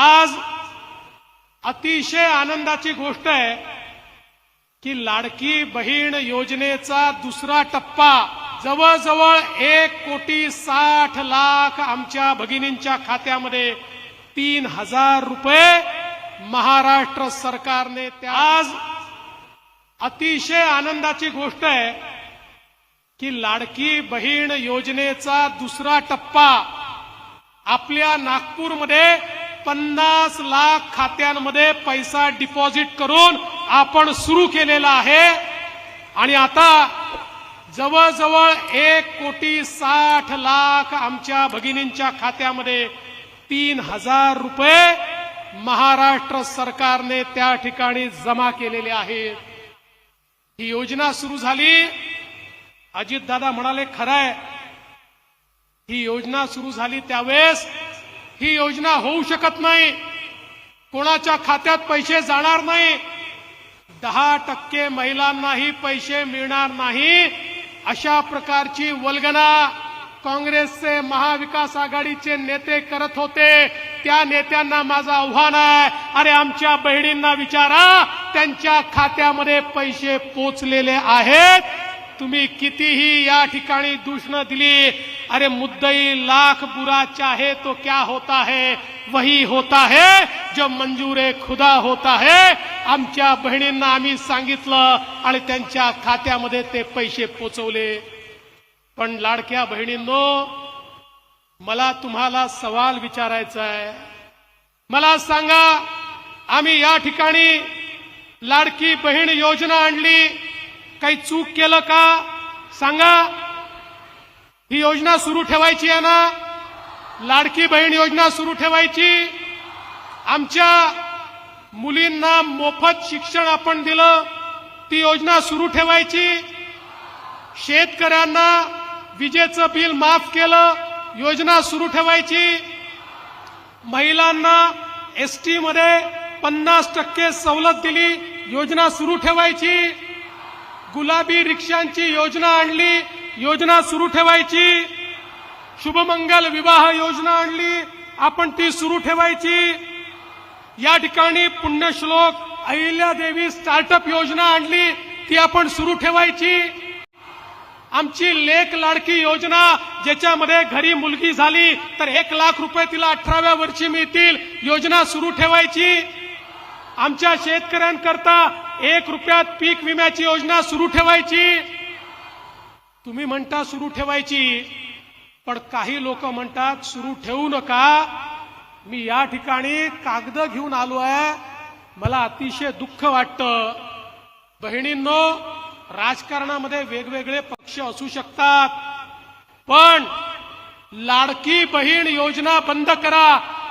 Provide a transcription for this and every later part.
आज अतिशय आनंदाची गोष्ट आहे की लाडकी बहीण योजनेचा दुसरा टप्पा जवळजवळ एक कोटी साठ लाख आमच्या भगिनींच्या खात्यामध्ये तीन हजार रुपये महाराष्ट्र सरकारने त्या आज अतिशय आनंदाची गोष्ट आहे की लाडकी बहीण योजनेचा दुसरा टप्पा आपल्या नागपूरमध्ये पन्नास लाख खात्यांमध्ये पैसा डिपॉझिट करून आपण सुरू केलेला आहे. आणि आता जवळजवळ एक कोटी साठ लाख आमच्या भगिनींच्या खात्यामध्ये तीन हजार रुपये महाराष्ट्र सरकारने त्या ठिकाणी जमा केलेले आहेत. ही योजना सुरू झाली. अजितदादा म्हणाले खरं आहे ही योजना सुरू झाली त्यावेळेस ही योजना होऊ शकत नाही. कोणाच्या खात्यात पैसे जाणार नाही. दहा टक्के महिलांनाही पैसे मिळणार नाही. अशा प्रकारची वल्गना काँग्रेसचे महाविकास आघाडीचे नेते करत होते. त्या नेत्यांना माझं आव्हान आहे. अरे आमच्या बहिणींना विचारा त्यांच्या खात्यामध्ये पैसे पोचलेले आहेत. तुम्ही कितीही या ठिकाणी दूषण दिली अरे मुद्दई लाख बुरा चाहे तो क्या होता है वही होता है जो मंजूर खुदा होता है. आमच्या बहिणींना आम्ही सांगितलं आणि त्यांच्या खात्यामध्ये ते पैसे पोचवले. पण लाडक्या बहिणींनो मला तुम्हाला सवाल विचारायचा आहे. मला सांगा आम्ही या ठिकाणी लाडकी बहीण योजना आणली काही चूक केलं का? सांगा. ही योजना सुरू ठेवायची आहे ना? लाडकी बहीण योजना सुरू ठेवायची. आमच्या मुलींना मोफत शिक्षण आपण दिलं ती योजना सुरू ठेवायची. शेतकऱ्यांना विजेचं बिल माफ केलं योजना सुरू ठेवायची. महिलांना एसटीमध्ये पन्नास टक्के सवलत दिली योजना सुरू ठेवायची. गुलाबी रिक्षांची योजना आणली योजना सुरू ठेवायची. शुभमंगल विवाह योजना आणली आपण ती सुरू ठेवायची. या ठिकाणी पुण्यश्लोक अहिल्यादेवी स्टार्टअप योजना आणली ती आपण सुरू ठेवायची. आमची लेख लाडकी योजना ज्याच्यामध्ये घरी मुलगी झाली तर एक लाख रुपये तिला अठराव्या वर्षी मिळतील योजना सुरू ठेवायची. आमच्या शेतकऱ्यांकरता एक रुपयात पीक विम्याची योजना सुरू ठेवायची. तुम्ही म्हणता सुरू ठेवायची पण काही लोक म्हणतात सुरू ठेवू नका. मी या ठिकाणी कागद घेऊन आलो आहे. मला अतिशय दुःख वाटतं. बहिणींनो राजकारणामध्ये वेगवेगळे पक्ष असू शकतात पण लाडकी बहीण योजना बंद करा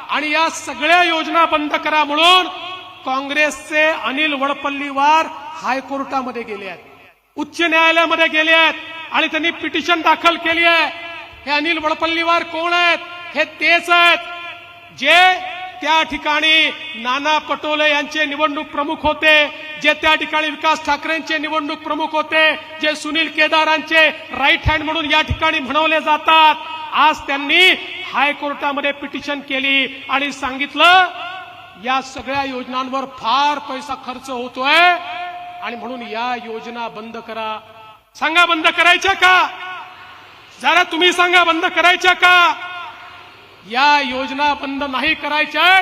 आणि या सगळ्या योजना बंद करा म्हणून काँग्रेसचे अनिल वडपल्लीवार हायकोर्टामध्ये गेले आहेत. उच्च न्यायालयामध्ये गेले आहेत आणि त्यांनी पिटिशन दाखल केली आहे. हे अनिल वडपल्लीवार कोण आहेत? हे तेच आहेत. जे त्या ठिकाणी नाना पटोले यांचे निवडणूक प्रमुख होते जे त्या ठिकाणी विकास ठाकरेंचे निवडणूक प्रमुख होते जे सुनील केदारांचे राईट हँड म्हणून या ठिकाणी म्हणवले जातात. आज त्यांनी हायकोर्टामध्ये पिटिशन केली आणि सांगितलं या सगळ्या योजनांवर फार पैसा खर्च होतोय. आणि म्हणून या योजना बंद करा. सांगा बंद करायच्या का? जरा तुम्ही सांगा बंद करायच्या का? या योजना बंद नाही करायच्या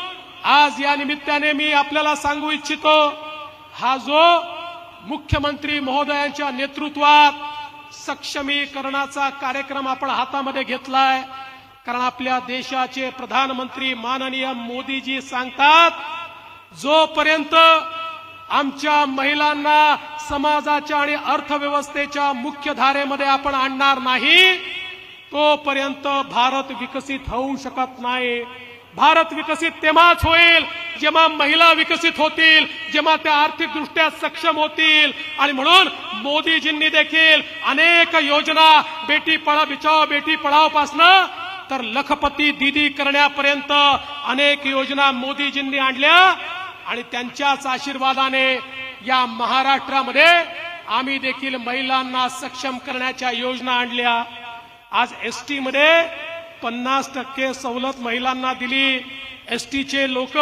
आज या निमित्ताने मी आपल्याला सांगू इच्छितो हा जो मुख्यमंत्री महोदयांच्या नेतृत्वात सक्षमीकरणाचा कार्यक्रम आपण हातामध्ये घेतलाय कारण आपल्या देशाचे प्रधानमंत्री माननीय मोदीजी सांगतात जोपर्यंत आमच्या महिलांना समाजाच्या आणि अर्थव्यवस्थेच्या मुख्य धारेमध्ये आपण आणणार नाही तोपर्यंत भारत विकसित होऊ शकत नाही. भारत विकसित तेव्हाच होईल जेव्हा महिला विकसित होतील जेव्हा त्या आर्थिकदृष्ट्या सक्षम होतील. आणि म्हणून मोदीजींनी देखील अनेक योजना बेटी पळा बिचाव बेटी पढाव पासनं तर लखपती दिदी करण्यापर्यंत अनेक योजना मोदीजींनी आणल्या. आणि त्यांच्याच आशीर्वादाने या महाराष्ट्रामध्ये आम्ही देखील महिलांना सक्षम करण्याच्या योजना आणल्या. आज एसमध्ये पन्नास टक्के सवलत महिलांना दिली. एस टीचे लोक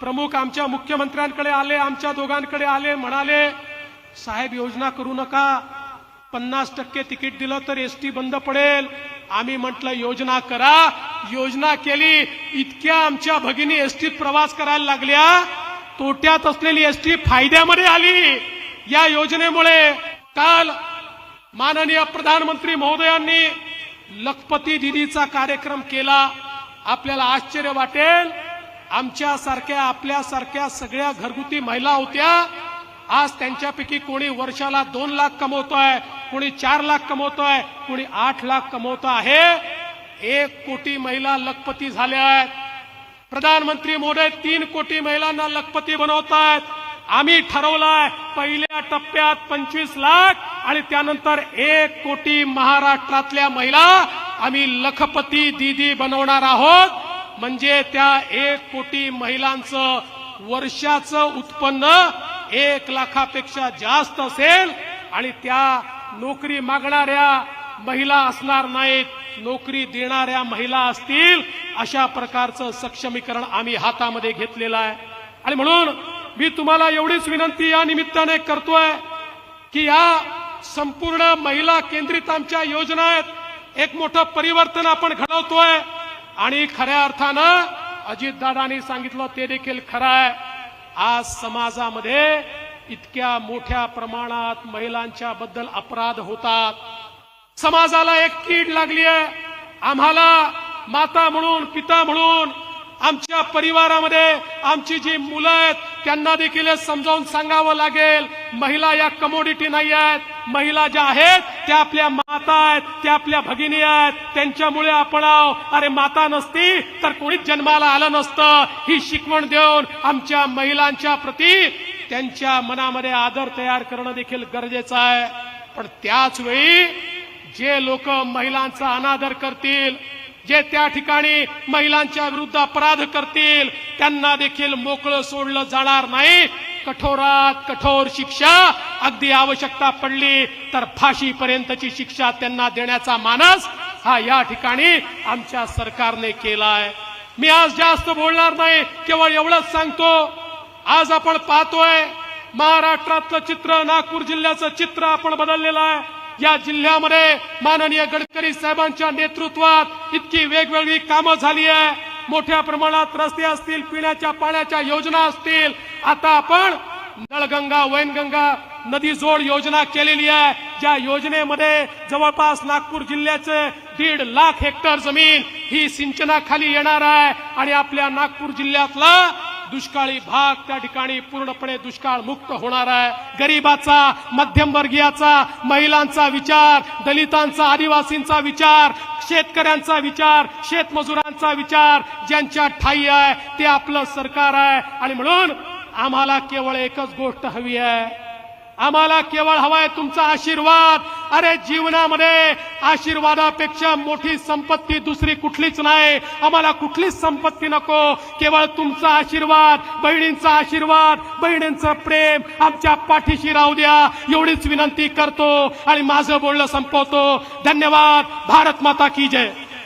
प्रमुख आमच्या मुख्यमंत्र्यांकडे आले आमच्या दोघांकडे आले म्हणाले साहेब योजना करू नका. पन्नास टक्के तिकीट दिलं तर एस टी बंद पडेल. आम्ही म्हटलं योजना करा. योजना केली. इतक्या आमच्या भगिनी एसटीत प्रवास करायला लागल्या. तोट्यात असलेली एसटी फायद्यामध्ये आली. या योजनेमुळे काल माननीय प्रधानमंत्री महोदयांनी लखपती दिदीचा कार्यक्रम केला आपल्याला आश्चर्य वाटेल. आमच्यासारख्या आपल्यासारख्या सगळ्या घरगुती महिला होत्या. आज त्यांच्यापैकी कोणी वर्षाला दोन लाख कमवतोय कोणी चार लाख कमवतोय कोणी आठ लाख कमवतो आहे. एक कोटी महिला लखपती झाल्या आहेत. प्रधानमंत्री मोदी तीन कोटी महिलांना लखपती बनवतायत. आम्ही ठरवलाय पहिल्या टप्प्यात पंचवीस लाख आणि त्यानंतर एक कोटी महाराष्ट्रातल्या महिला आम्ही लखपती दीदी बनवणार आहोत. म्हणजे त्या एक कोटी महिलांचं वर्षाचं उत्पन्न एक लाखापेक्षा जास्त असेल. आणि त्या नोकरी मागणाऱ्या महिला असणार नाहीत. नोकरी देणाऱ्या महिला असतील. अशा प्रकारचं सक्षमीकरण आम्ही हातामध्ये घेतलेलं आहे. आणि म्हणून मी तुम्हाला एवढीच विनंती या निमित्ताने करतोय की या संपूर्ण महिला केंद्रित आमच्या योजना आहेत. एक मोठं परिवर्तन आपण घडवतोय. आणि खऱ्या अर्थानं अजितदादांनी सांगितलं ते देखील खरं आहे. आज समाजामध्ये इतक्या मोठ्या प्रमाणात महिलांच्या बद्दल अपराध होतात. समाजाला एक कीड लागली आहे. आम्हाला माता म्हणून पिता म्हणून आमच्या परिवारामध्ये आमची जी मुलं आहेत त्यांना देखील समजावून सांगावं लागेल. महिला या कमोडिटी नाही आहेत. महिला ज्या आहेत त्या आपल्या माता आहेत त्या आपल्या भगिनी आहेत त्यांच्यामुळे आपण आहो. अरे माता नसती तर कोणीच जन्माला आलं नसतं. ही शिकवण देऊन आमच्या महिलांच्या प्रती त्यांच्या मनामध्ये आदर तयार करणं देखील गरजेचं आहे. पण त्याच वेळी जे लोक महिलांचा अनादर करतील जे त्या ठिकाणी महिलांच्या विरुद्ध अपराध करतील त्यांना देखील मोकळं सोडलं जाणार नाही. कठोरात कठोर शिक्षा अगदी आवश्यकता पडली तर फाशीपर्यंतची शिक्षा त्यांना देण्याचा मानस हा या ठिकाणी आमच्या सरकारने केलाय. मी आज जास्त बोलणार नाही केवळ एवढंच सांगतो आज आपण पाहतोय महाराष्ट्रातलं चित्र नागपूर जिल्ह्याचं चित्र आपण बदललेलं आहे. या जिल्ह्यामध्ये माननीय गडकरी साहेबांच्या नेतृत्वात इतकी वेगवेगळी कामं झाली आहे. मोठ्या प्रमाणात रस्ते असतील पिण्याच्या पाण्याच्या योजना असतील आता आपण नळगंगा वैनगंगा नदी जोड योजना केलेली आहे. ज्या योजनेमध्ये जवळपास नागपूर जिल्ह्याचे दीड लाख हेक्टर जमीन ही सिंचनाखाली येणार आहे आणि आपल्या नागपूर जिल्ह्यातला दुष्काळी भाग त्या ठिकाणी पूर्णपणे दुष्काळ मुक्त होणार आहे. गरीबाचा मध्यमवर्गीयाचा महिलांचा विचार दलितांचा आदिवासींचा विचार शेतकऱ्यांचा विचार शेतमजुरांचा विचार ज्यांच्या ठाई आहे ते आपलं सरकार आहे. आणि म्हणून आम्हाला केवळ एकच गोष्ट हवी आहे. आम्हाला केवळ हवाय तुमचा आशीर्वाद. अरे जीवनामध्ये आशीर्वादापेक्षा मोठी संपत्ती दुसरी कुठलीच नाही. आम्हाला कुठलीच संपत्ती नको. केवळ तुमचा आशीर्वाद बहिणींचा आशीर्वाद बहिणींचं प्रेम आमच्या पाठीशी राहू द्या. एवढीच विनंती करतो आणि माझं बोलणं संपवतो. धन्यवाद. भारत माता की जय.